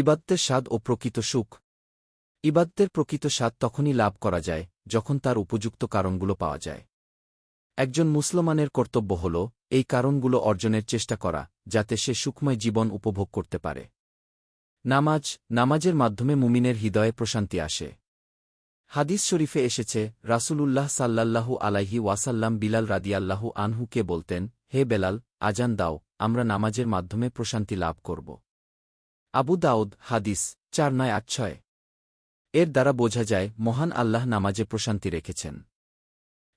ইবাদ্দের স্বাদ ও প্রকৃত সুখ। ইবাদ্দের প্রকৃত স্বাদ তখনই লাভ করা যায়, যখন তার উপযুক্ত কারণগুলো পাওয়া যায়। একজন মুসলমানের কর্তব্য হল, এই কারণগুলো অর্জনের চেষ্টা করা, যাতে সে সুখময় জীবন উপভোগ করতে পারে। নামাজ, নামাজের মাধ্যমে মুমিনের হৃদয়ে প্রশান্তি আসে। হাদিস শরীফে এসেছে, রাসূলুল্লাহ সাল্লাল্লাহু আলাইহি ওয়াসাল্লাম বিলাল রাদিয়াল্লাহু আনহুকে বলতেন, হে বেলাল, আজান দাও, আমরা নামাজের মাধ্যমে প্রশান্তি লাভ করব। আবু দাউদ হাদিস, চার নয় আট ছয়। এর দ্বারা বোঝা যায়, মহান আল্লাহ নামাজে প্রশান্তি রেখেছেন।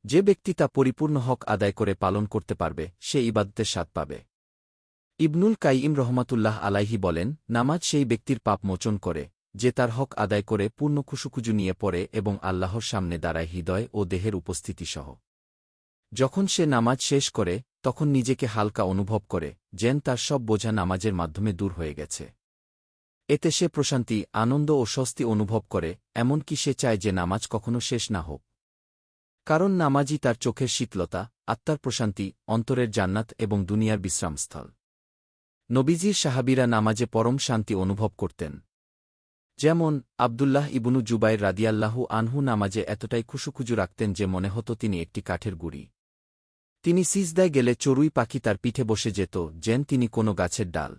যে ব্যক্তি তা পরিপূর্ণ হক আদায় করে পালন করতে পারবে, সে ইবাদতের স্বাদ পাবে। ইবনুল কাইম রহমাতুল্লাহ আলাইহি বলেন, নামাজ সেই ব্যক্তির পাপ মোচন করে, যে তার হক আদায় করে পূর্ণ খুশুকুজু নিয়ে পড়ে এবং আল্লাহর সামনে দাঁড়ায় হৃদয় ও দেহের উপস্থিতি সহ যখন সে নামাজ শেষ করে, তখন নিজেকে হালকা অনুভব করে, যেন তার সব বোঝা নামাজের মাধ্যমে দূর হয়ে গেছে। এতে সে প্রশান্তি, আনন্দ ও স্বস্তি অনুভব করে, এমনকি সে চায় যে নামাজ কখনো শেষ না হোক। কারণ নামাজই তার চোখের শীতলতা, আত্মার প্রশান্তি, অন্তরের জান্নাত এবং দুনিয়ার বিশ্রামস্থল। নবীজির সাহাবিরা নামাজে পরম শান্তি অনুভব করতেন। যেমন, আবদুল্লাহ ইবনু জুবাইর রাদিয়াল্লাহু আনহু নামাজে এতটাই খুশুখুজু রাখতেন যে মনে হতো তিনি একটি কাঠের গুড়ি। তিনি সিজদায় গেলে চড়ুই পাখি তার পিঠে বসে যেত, যেন তিনি কোনো গাছের ডাল।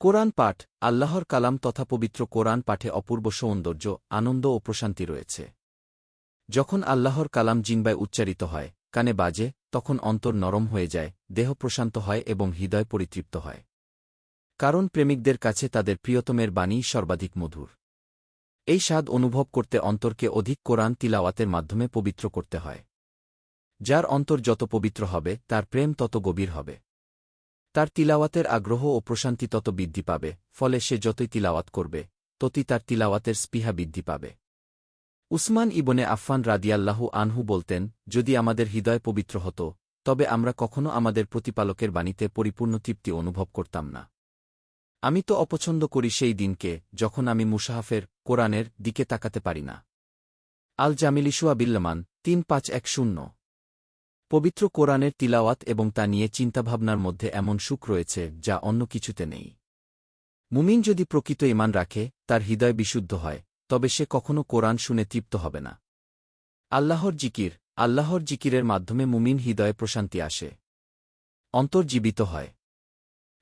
কোরআন পাঠ, আল্লাহর কালাম তথা পবিত্র কোরআন পাঠে অপূর্ব সৌন্দর্য, আনন্দ ও প্রশান্তি রয়েছে। যখন আল্লাহর কালাম জিনবায় উচ্চারিত হয়, কানে বাজে, তখন অন্তর নরম হয়ে যায়, দেহ প্রশান্ত হয় এবং হৃদয় পরিতৃপ্ত হয়। কারণ প্রেমিকদের কাছে তাদের প্রিয়তমের বাণী সর্বাধিক মধুর। এই স্বাদ অনুভব করতে অন্তরকে অধিক কোরআন তিলাওয়াতের মাধ্যমে পবিত্র করতে হয়। যার অন্তর যত পবিত্র হবে, তার প্রেম তত গভীর হবে। তার তিলাওয়াতের আগ্রহ ও প্রশান্তি তত বৃদ্ধি পাবে, ফলে সে যতই তিলাওয়াত করবে, ততই তার তিলাওয়াতের স্পৃহা বৃদ্ধি পাবে। উসমান ইবনে আফফান রাদিয়াল্লাহু আনহু বলতেন, যদি আমাদের হৃদয় পবিত্র হতো, তবে আমরা কখনো আমাদের প্রতিপালকের বাণীতে পরিপূর্ণ তৃপ্তি অনুভব করতাম না। আমি তো অপছন্দ করি সেই দিনকে, যখন আমি মুসাহাফের কোরআনের দিকে তাকাতে পারি না। আল জামিলিশুয়া বিল্লামান, তিন পাঁচ এক শূন্য। পবিত্র কোরআনের তিলাওয়াত এবং তা নিয়ে চিন্তাভাবনার মধ্যে এমন সুখ রয়েছে যা অন্য কিছুতে নেই। মুমিন যদি প্রকৃত ইমান রাখে, তার হৃদয় বিশুদ্ধ হয়, তবে সে কখনো কোরআন শুনে তৃপ্ত হবে না। আল্লাহর জিকির, আল্লাহর জিকিরের মাধ্যমে মুমিন হৃদয়ে প্রশান্তি আসে। অন্তর্জীবিত হয়।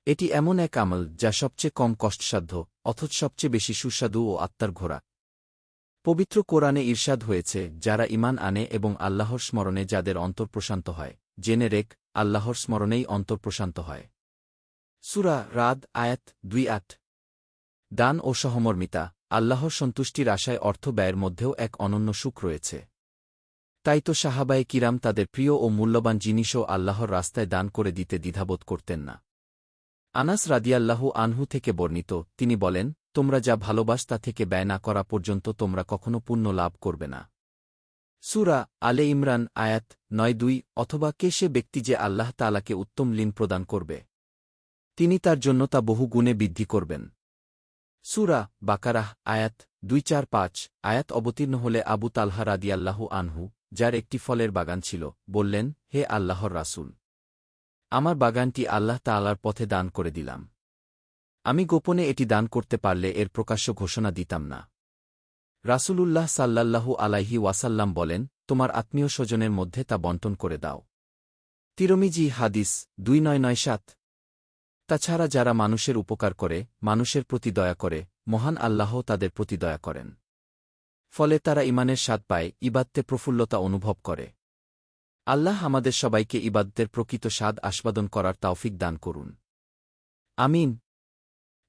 এটি এমন এক আমল যা সবচেয়ে কম কষ্টসাধ্য, অথচ সবচেয়ে বেশি সুস্বাদু ও আত্মার ঘোরা পবিত্র কোরআনে ঈর্ষাদ হয়েছে, যারা ইমান আনে এবং আল্লাহর স্মরণে যাদের অন্তর প্রশান্ত হয়। জেনে রেক আল্লাহর স্মরণেই অন্তর প্রশান্ত হয়। সুরা রাদ, আয়াত দুই আট। দান ও সহমর্মিতা, আল্লাহর সন্তুষ্টির আশায় অর্থ ব্যয়ের মধ্যেও এক অনন্য সুখ রয়েছে। তাই তো সাহাবায়ে কিরাম তাদের প্রিয় ও মূল্যবান জিনিসও আল্লাহর রাস্তায় দান করে দিতে দ্বিধাবোধ করতেন না। আনাস রাদিয়াল্লাহু আনহু থেকে বর্ণিত, তিনি বলেন তোমরা যা ভালোবাস তা থেকে ব্যয় না করা পর্যন্ত তোমরা কখনো পুণ্য লাভ করবে না। সুরা আলে ইমরান আয়াত নয় দুই অথবা কে সে ব্যক্তি যে আল্লাহ তালাকে উত্তম লিন প্রদান করবে। তিনি তার জন্য তা বহু গুণে বৃদ্ধি করবেন। সুরা বাকারাহ আয়াত দুই চার পাঁচ আয়াত অবতীর্ণ হলে আবু তালহা রাদিয়াল্লাহু আনহু, যার একটি ফলের বাগান ছিল, বললেন, হে আল্লাহর রাসুল, আমার বাগানটি আল্লাহ তাআলার পথে দান করে দিলাম। আমি গোপনে এটি দান করতে পারলে এর প্রকাশ্য ঘোষণা দিতাম না। রাসূলুল্লাহ সাল্লাল্লাহু আলাইহি ওয়াসাল্লাম বলেন, তোমার আত্মীয় স্বজনের মধ্যে তা বন্টন করে দাও। তিরমিজি হাদিস দুই নয় নয় সাত। তাছাড়া যারা মানুষের উপকার করে, মানুষের প্রতি দয়া করে, মহান আল্লাহ তাদের প্রতি দয়া করেন। ফলে তারা ইমানের স্বাদ পায় ইবাদতে প্রফুল্লতা অনুভব করে। আল্লাহ আমাদের সবাইকে ইবাদতের প্রকৃত স্বাদ আস্বাদন করার তাওফিক দান করুন। আমিন।